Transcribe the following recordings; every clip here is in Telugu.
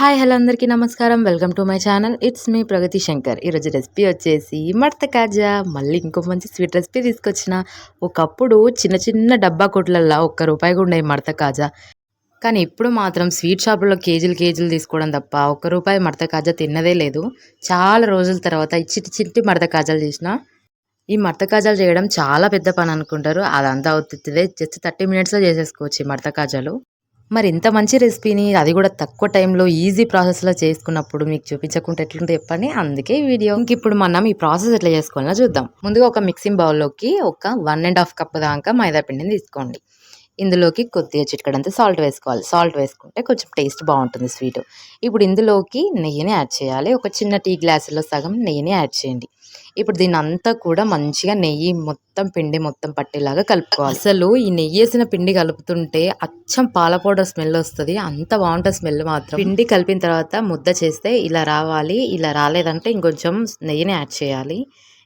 హాయ్ హలో అందరికీ నమస్కారం. Welcome to my channel. It's me Pragathi Shankar. ఈరోజు రెసిపీ వచ్చేసి మడత కాజా. మళ్ళీ ఇంకో మంచి స్వీట్ రెసిపీ తీసుకొచ్చిన. ఒకప్పుడు చిన్న చిన్న డబ్బా కొట్లల్లో ఒక్క రూపాయి కూడా ఉండేవి మడత కాజా. కానీ ఇప్పుడు మాత్రం స్వీట్ షాపుల్లో కేజీలు కేజీలు తీసుకోవడం తప్ప ఒక్క రూపాయి మడత కాజా తిన్నదే లేదు. చాలా రోజుల తర్వాత చిట్టి చిట్టి మడత కాజాలు చేసిన. ఈ మడత కాజాలు చేయడం చాలా పెద్ద పని అనుకుంటారు. అదంతా అవుతుందే జస్ట్ థర్టీ మినిట్స్లో చేసేసుకోవచ్చు ఈ మడత కాజాలు. మరి ఇంత మంచి రెసిపీని అది కూడా తక్కువ టైంలో ఈజీ ప్రాసెస్లో చేసుకున్నప్పుడు మీకు చూపించకుండా ఎట్లుంటే చెప్పండి. అందుకే ఈ వీడియో. ఇంక ఇప్పుడు మనం ఈ ప్రాసెస్ ఎట్లా చేసుకోవాలో చూద్దాం. ముందుగా ఒక మిక్సింగ్ బౌల్లోకి ఒక వన్ అండ్ హాఫ్ కప్ దాకా మైదా పిండిని తీసుకోండి. ఇందులోకి కొద్దిగా చిటికడంతా సాల్ట్ వేసుకోవాలి. సాల్ట్ వేసుకుంటే కొంచెం టేస్ట్ బాగుంటుంది స్వీట్. ఇప్పుడు ఇందులోకి నెయ్యిని యాడ్ చేయాలి. ఒక చిన్న టీ గ్లాసులో సగం నెయ్యిని యాడ్ చేయండి. ఇప్పుడు దీన్ని అంతా కూడా మంచిగా నెయ్యి మొత్తం పిండి మొత్తం పట్టేలాగా కలుపుకోవాలి. అసలు ఈ నెయ్యి వేసిన పిండి కలుపుతుంటే అచ్చం పాల పౌడర్ స్మెల్ వస్తుంది. అంత బాగుంటుంది స్మెల్ మాత్రం. పిండి కలిపిన తర్వాత ముద్ద చేస్తే ఇలా రావాలి ఇలా రాలేదంటే ఇంకొంచెం నెయ్యిని యాడ్ చేయాలి.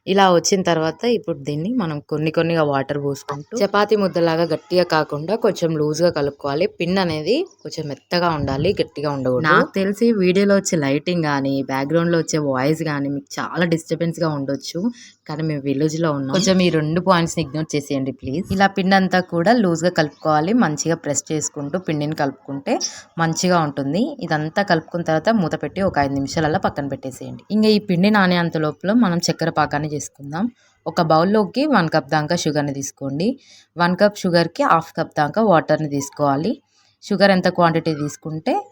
ఇలా వచ్చిన తర్వాత ఇప్పుడు దీన్ని మనం కొన్ని కొన్నిగా వాటర్ పోసుకుంటూ చపాతీ ముద్దలాగా గట్టిగా కాకుండా కొంచెం లూజ్గా కలుపుకోవాలి. పిన్ అనేది కొంచెం మెత్తగా ఉండాలి గట్టిగా ఉండకూడదు. నాకు తెలిసి వీడియోలో వచ్చే లైటింగ్ కానీ బ్యాక్గ్రౌండ్లో వచ్చే వాయిస్ కానీ మీకు చాలా డిస్టర్బెన్స్గా ఉండొచ్చు. కానీ మేము విలేజ్లో ఉన్నాం. కొంచెం ఈ రెండు పాయింట్స్ని ఇగ్నోర్ చేసేయండి ప్లీజ్. ఇలా పిండి అంతా కూడా లూజ్గా కలుపుకోవాలి. మంచిగా ప్రెస్ చేసుకుంటూ పిండిని కలుపుకుంటే మంచిగా ఉంటుంది. ఇదంతా కలుపుకున్న తర్వాత మూత పెట్టి ఒక ఐదు నిమిషాలలో పక్కన పెట్టేసేయండి. ఇంకా ఈ పిండి నానే అంత లోపల మనం చక్కెర పాకాన్ని చేసుకుందాం. ఒక బౌల్లోకి వన్ కప్ దాకా షుగర్ని తీసుకోండి. వన్ కప్ షుగర్కి హాఫ్ కప్ దాకా వాటర్ని తీసుకోవాలి. షుగర్ ఎంత క్వాంటిటీ తీసుకుంటే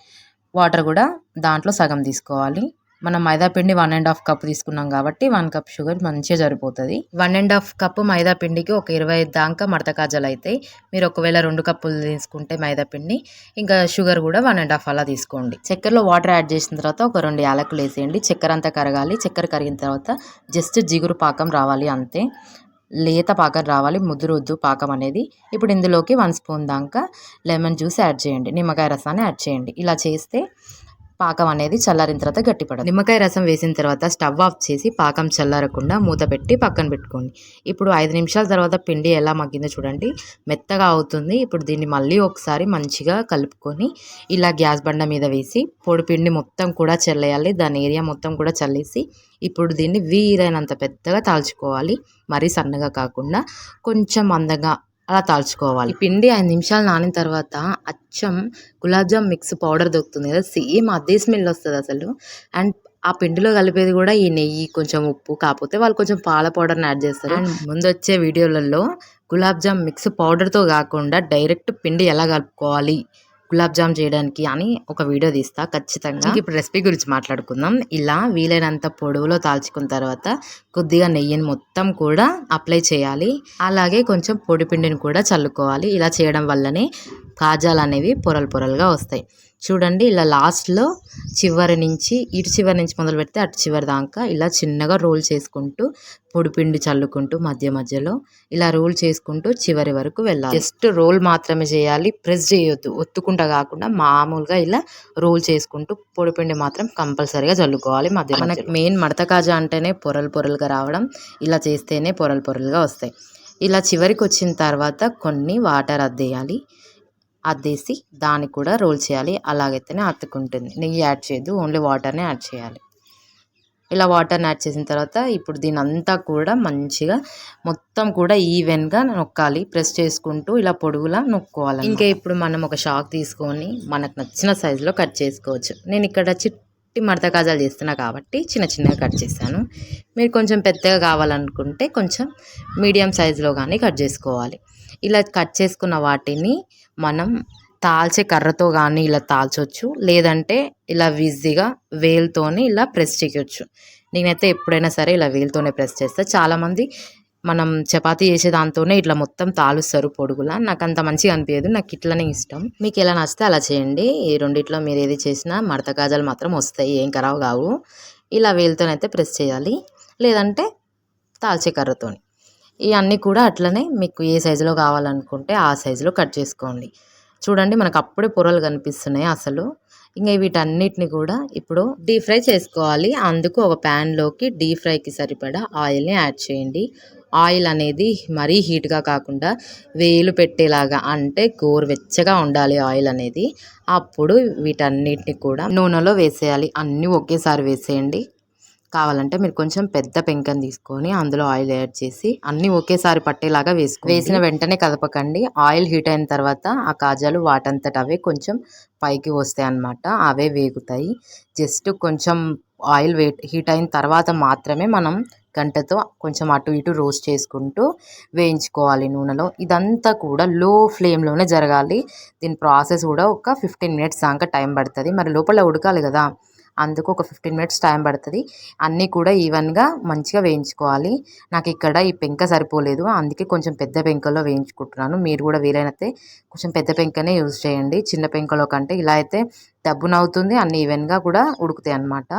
వాటర్ కూడా దాంట్లో సగం తీసుకోవాలి. మనం మైదా పిండి వన్ అండ్ హాఫ్ కప్ తీసుకున్నాం కాబట్టి వన్ కప్ షుగర్ మంచిగా సరిపోతుంది. వన్ అండ్ హాఫ్ కప్ మైదా పిండికి ఒక ఇరవై దాకా మడత కాజాలు అవుతాయి మీరు ఒకవేళ రెండు కప్పులు తీసుకుంటే మైదా పిండి ఇంకా షుగర్ కూడా వన్ అండ్ హాఫ్ అలా తీసుకోండి. చక్కెరలో వాటర్ యాడ్ చేసిన తర్వాత ఒక రెండు యాలకులు వేసేయండి. చక్కెర అంతా కరగాలి. చక్కెర కరిగిన తర్వాత జస్ట్ జిగురు పాకం రావాలి అంతే. లేత పాకం రావాలి. ముదురొద్దు పాకం అనేది. ఇప్పుడు ఇందులోకి వన్ స్పూన్ దాకా లెమన్ జ్యూస్ యాడ్ చేయండి. నిమ్మకాయ రసాన్ని యాడ్ చేయండి. ఇలా చేస్తే పాకం అనేది చల్లారిన తర్వాత గట్టిపడదు. నిమ్మకాయ రసం వేసిన తర్వాత స్టవ్ ఆఫ్ చేసి పాకం చల్లారకుండా మూత పెట్టి పక్కన పెట్టుకోండి. ఇప్పుడు ఐదు నిమిషాల తర్వాత పిండి ఎలా మగ్గిందో చూడండి. మెత్తగా అవుతుంది. ఇప్పుడు దీన్ని మళ్ళీ ఒకసారి మంచిగా కలుపుకొని ఇలా గ్యాస్ బండ మీద వేసి పొడి పిండి మొత్తం కూడా చల్లేయాలి. దాని ఏరియా మొత్తం కూడా చల్లేసి ఇప్పుడు దీన్ని వీలైనంత పెద్దగా తాల్చుకోవాలి. మరీ సన్నగా కాకుండా కొంచెం అందంగా అలా తాల్చుకోవాలి. పిండి ఐదు నిమిషాలు నానిన తర్వాత అచ్చం గులాబ్ జామ్ మిక్స్ పౌడర్ దొరుకుతుంది కదా సేమ్ అదే స్మెల్ వస్తుంది అసలు. అండ్ ఆ పిండిలో కలిపేది కూడా ఈ నెయ్యి కొంచెం ఉప్పు కాకపోతే వాళ్ళు కొంచెం పాల పౌడర్ని యాడ్ చేస్తారు. అండ్ ముందు వచ్చే వీడియోలలో గులాబ్ జామ్ మిక్స్ పౌడర్తో కాకుండా డైరెక్ట్ పిండి ఎలా కలుపుకోవాలి గులాబ్ జామ్ చేయడానికి అని ఒక వీడియో తీస్తా ఖచ్చితంగా. ఇప్పుడు రెసిపీ గురించి మాట్లాడుకుందాం. ఇలా వీలైనంత పొడవులో తాల్చుకున్న తర్వాత కొద్దిగా నెయ్యిని మొత్తం కూడా అప్లై చేయాలి. అలాగే కొంచెం పొడి పిండిని కూడా చల్లుకోవాలి. ఇలా చేయడం వల్లనే కాజాలు అనేవి పొరలు పొరలుగా వస్తాయి. చూడండి ఇలా లాస్ట్లో చివరి నుంచి ఇటు చివరి నుంచి మొదలు పెడితే అటు చివరి దాకా ఇలా చిన్నగా రోల్ చేసుకుంటూ పొడిపిండి చల్లుకుంటూ మధ్య మధ్యలో ఇలా రోల్ చేసుకుంటూ చివరి వరకు వెళ్ళాలి. జస్ట్ రోల్ మాత్రమే చేయాలి ప్రెస్ చేయొద్దు. ఒత్తుకుంటా కాకుండా మామూలుగా ఇలా రోల్ చేసుకుంటూ పొడిపిండి మాత్రం కంపల్సరీగా చల్లుకోవాలి మధ్య మనకి మెయిన్ మడత కాజా అంటేనే పొరలు పొరలుగా రావడం ఇలా చేస్తేనే పొరలు పొరలుగా వస్తాయి. ఇలా చివరికి వచ్చిన తర్వాత కొన్ని వాటర్ అద్దేయాలి. అద్దేసి దాన్ని కూడా రోల్ చేయాలి. అలాగైతేనే అతుకుంటుంది. నెయ్యి యాడ్ చేయొద్దు. ఓన్లీ వాటర్నే యాడ్ చేయాలి. ఇలా వాటర్ని యాడ్ చేసిన తర్వాత ఇప్పుడు దీని అంతా కూడా మంచిగా మొత్తం కూడా ఈవెన్గా నొక్కాలి. ప్రెస్ చేసుకుంటూ ఇలా పొడుగులా నొక్కోవాలి ఇంకా ఇప్పుడు మనం ఒక షాక్ తీసుకొని మనకు నచ్చిన సైజులో కట్ చేసుకోవచ్చు. నేను ఇక్కడ చిట్టి మడత కాజాలు చేస్తున్నా కాబట్టి చిన్న చిన్నగా కట్ చేశాను. మీరు కొంచెం పెద్దగా కావాలనుకుంటే కొంచెం మీడియం సైజులో కానీ కట్ చేసుకోవాలి. ఇలా కట్ చేసుకున్న వాటిని మనం తాల్చే కర్రతో కానీ ఇలా తాల్చొచ్చు. లేదంటే ఇలా ఈజీగా వేలుతోని ఇలా ప్రెస్ చేయొచ్చు. నేనైతే ఎప్పుడైనా సరే ఇలా వేలుతోనే ప్రెస్ చేస్తాను చాలామంది మనం చపాతీ చేసే దాంతోనే ఇట్లా మొత్తం తాలుస్తారు పొడుగులా. నాకు అంత మంచిగా అనిపించదు నాకు ఇట్లనే ఇష్టం. మీకు ఎలా నచ్చితే అలా చేయండి. ఈ రెండిట్లో మీరు ఏది చేసినా మడత కాజాలు మాత్రం వస్తాయి. ఏం ఖరాబ్ కావు. ఇలా వేలుతోనైతే ప్రెస్ చేయాలి. లేదంటే తాల్చే కర్రతోని. ఇవన్నీ కూడా అట్లనే మీకు ఏ సైజులో కావాలనుకుంటే ఆ సైజులో కట్ చేసుకోండి. చూడండి మనకు అప్పుడే పొరలు కనిపిస్తున్నాయి అసలు. ఇంకా వీటన్నిటిని కూడా ఇప్పుడు డీప్ ఫ్రై చేసుకోవాలి. అందుకు ఒక ప్యాన్లోకి డీప్ ఫ్రైకి సరిపడా ఆయిల్ని యాడ్ చేయండి. ఆయిల్ అనేది మరీ హీట్గా కాకుండా వేలు పెట్టేలాగా అంటే గోరువెచ్చగా ఉండాలి ఆయిల్ అనేది. అప్పుడు వీటన్నిటిని కూడా నూనెలో వేసేయాలి. అన్నీ ఒకేసారి వేసేయండి. కావాలంటే మీరు కొంచెం పెద్ద పెంకని తీసుకొని అందులో ఆయిల్ యాడ్ చేసి అన్నీ ఒకేసారి పట్టేలాగా వేసుకో వేసిన వెంటనే కదపకండి ఆయిల్ హీట్ అయిన తర్వాత ఆ కాజాలు వాటంతట అవే కొంచెం పైకి వస్తాయి అన్నమాట. అవే వేగుతాయి. జస్ట్ కొంచెం ఆయిల్ వే హీట్ అయిన తర్వాత మాత్రమే మనం గంటతో కొంచెం అటు ఇటు రోస్ట్ చేసుకుంటూ వేయించుకోవాలి నూనెలో. ఇదంతా కూడా లో ఫ్లేమ్లోనే జరగాలి. దీని ప్రాసెస్ కూడా ఒక ఫిఫ్టీన్ మినిట్స్ దాకా టైం పడుతుంది. మరి లోపల ఉడకాలి కదా. అందుకు ఒక ఫిఫ్టీన్ మినిట్స్ టైం పడుతుంది. అన్నీ కూడా ఈవెన్గా మంచిగా వేయించుకోవాలి. నాకు ఇక్కడ ఈ పెంక సరిపోలేదు. అందుకే కొంచెం పెద్ద పెంకలో వేయించుకుంటున్నాను. మీరు కూడా వీలైనతే కొంచెం పెద్ద పెంకనే యూజ్ చేయండి. చిన్న పెంకలో కంటే ఇలా అయితే డబ్బునవుతుంది అన్ని ఈవెన్గా కూడా ఉడుకుతాయి అన్నమాట.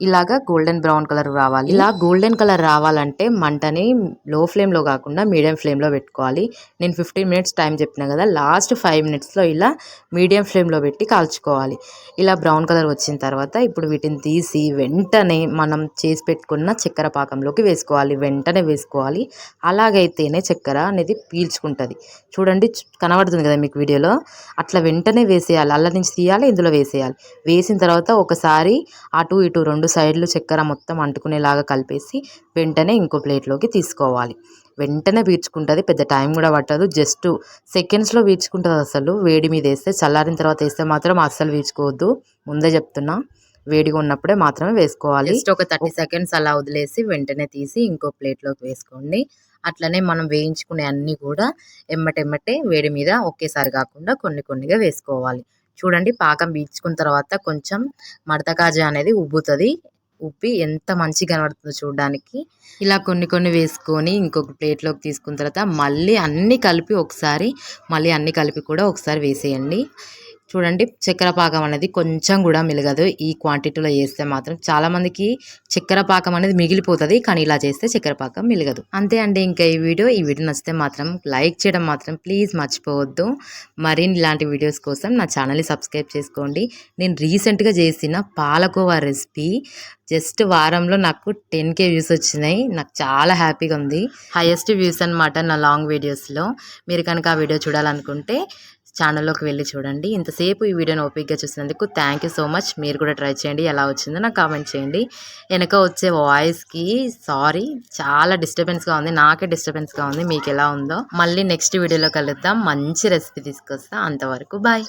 ఇలాగా గోల్డెన్ బ్రౌన్ కలర్ రావాలి. ఇలా గోల్డెన్ కలర్ రావాలంటే మంటని లో ఫ్లేమ్లో కాకుండా మీడియం ఫ్లేమ్లో పెట్టుకోవాలి. నేను ఫిఫ్టీన్ మినిట్స్ టైం చెప్పిన కదా లాస్ట్ ఫైవ్ మినిట్స్లో ఇలా మీడియం ఫ్లేమ్లో పెట్టి కాల్చుకోవాలి. ఇలా బ్రౌన్ కలర్ వచ్చిన తర్వాత ఇప్పుడు వీటిని తీసి వెంటనే మనం చేసి పెట్టుకున్న చక్కెర పాకంలోకి వేసుకోవాలి. వెంటనే వేసుకోవాలి. అలాగైతేనే చక్కెర అనేది పీల్చుకుంటుంది. చూడండి కనబడుతుంది కదా మీకు వీడియోలో? అట్లా వెంటనే వేసేయాలి. అల్ల నుంచి తీయాలి ఇందులో వేసేయాలి. వేసిన తర్వాత ఒకసారి అటు ఇటు రెండు సైడ్లు చక్కెర మొత్తం అంటుకునేలాగా కలిపేసి వెంటనే ఇంకో ప్లేట్లోకి తీసుకోవాలి. వెంటనే పీల్చుకుంటుంది పెద్ద టైం కూడా పట్టదు. జస్ట్ సెకండ్స్లో పీల్చుకుంటుంది అసలు. వేడి మీద వేస్తే చల్లారిన తర్వాత వేస్తే మాత్రం అస్సలు పీల్చుకోవద్దు. ముందే చెప్తున్నా వేడిగా ఉన్నప్పుడే మాత్రమే వేసుకోవాలి. జస్ట్ ఒక థర్టీ సెకండ్స్ అలా వదిలేసి వెంటనే తీసి ఇంకో ప్లేట్లోకి వేసుకోండి. అట్లనే మనం వేయించుకునే అన్నీ కూడా ఎమ్మటెమ్మటే వేడి మీద ఒకేసారి కాకుండా కొన్ని కొన్నిగా వేసుకోవాలి. చూడండి పాకం పీల్చుకున్న తర్వాత కొంచెం మడత కాజా అనేది ఉబ్బుతుంది. ఉబ్బి ఎంత మంచిగా కనబడుతుందో చూడడానికి. ఇలా కొన్ని కొన్ని వేసుకొని ఇంకొక ప్లేట్లోకి తీసుకున్న తర్వాత మళ్ళీ అన్నీ కలిపి ఒకసారి మళ్ళీ అన్నీ కలిపి కూడా ఒకసారి వేసేయండి. చూడండి చక్కెర పాకం అనేది కొంచెం కూడా మిలగదు. ఈ క్వాంటిటీలో చేస్తే మాత్రం చాలామందికి చక్కెర పాకం అనేది మిగిలిపోతుంది కానీ ఇలా చేస్తే చక్కెర పాకం మిలగదు. అంతే అండి ఇంకా ఈ వీడియో. ఈ వీడియో నచ్చితే మాత్రం లైక్ చేయడం మాత్రం ప్లీజ్ మర్చిపోవద్దు. మరిన్ని ఇలాంటి వీడియోస్ కోసం నా ఛానల్ని సబ్స్క్రైబ్ చేసుకోండి. నేను రీసెంట్గా చేసిన పాలకోవా రెసిపీ జస్ట్ వారంలో నాకు టెన్ కే వ్యూస్ వచ్చినాయి. నాకు చాలా హ్యాపీగా ఉంది. హైయెస్ట్ వ్యూస్ అనమాట నా లాంగ్ వీడియోస్లో. మీరు కనుక ఆ వీడియో చూడాలనుకుంటే ఛానల్లోకి వెళ్ళి చూడండి. ఇంతసేపు ఈ వీడియోని ఓపిక్గా చూసినందుకు థ్యాంక్ యూ సో మచ్ మీరు కూడా ట్రై చేయండి. ఎలా వచ్చిందో నాకు కామెంట్ చేయండి. వెనక వచ్చే వాయిస్కి సారీ చాలా డిస్టర్బెన్స్గా ఉంది. నాకే డిస్టర్బెన్స్గా ఉంది. మీకు ఎలా ఉందో మళ్ళీ నెక్స్ట్ వీడియోలో కలుద్దాం. మంచి రెసిపీ తీసుకొస్తా. అంతవరకు బాయ్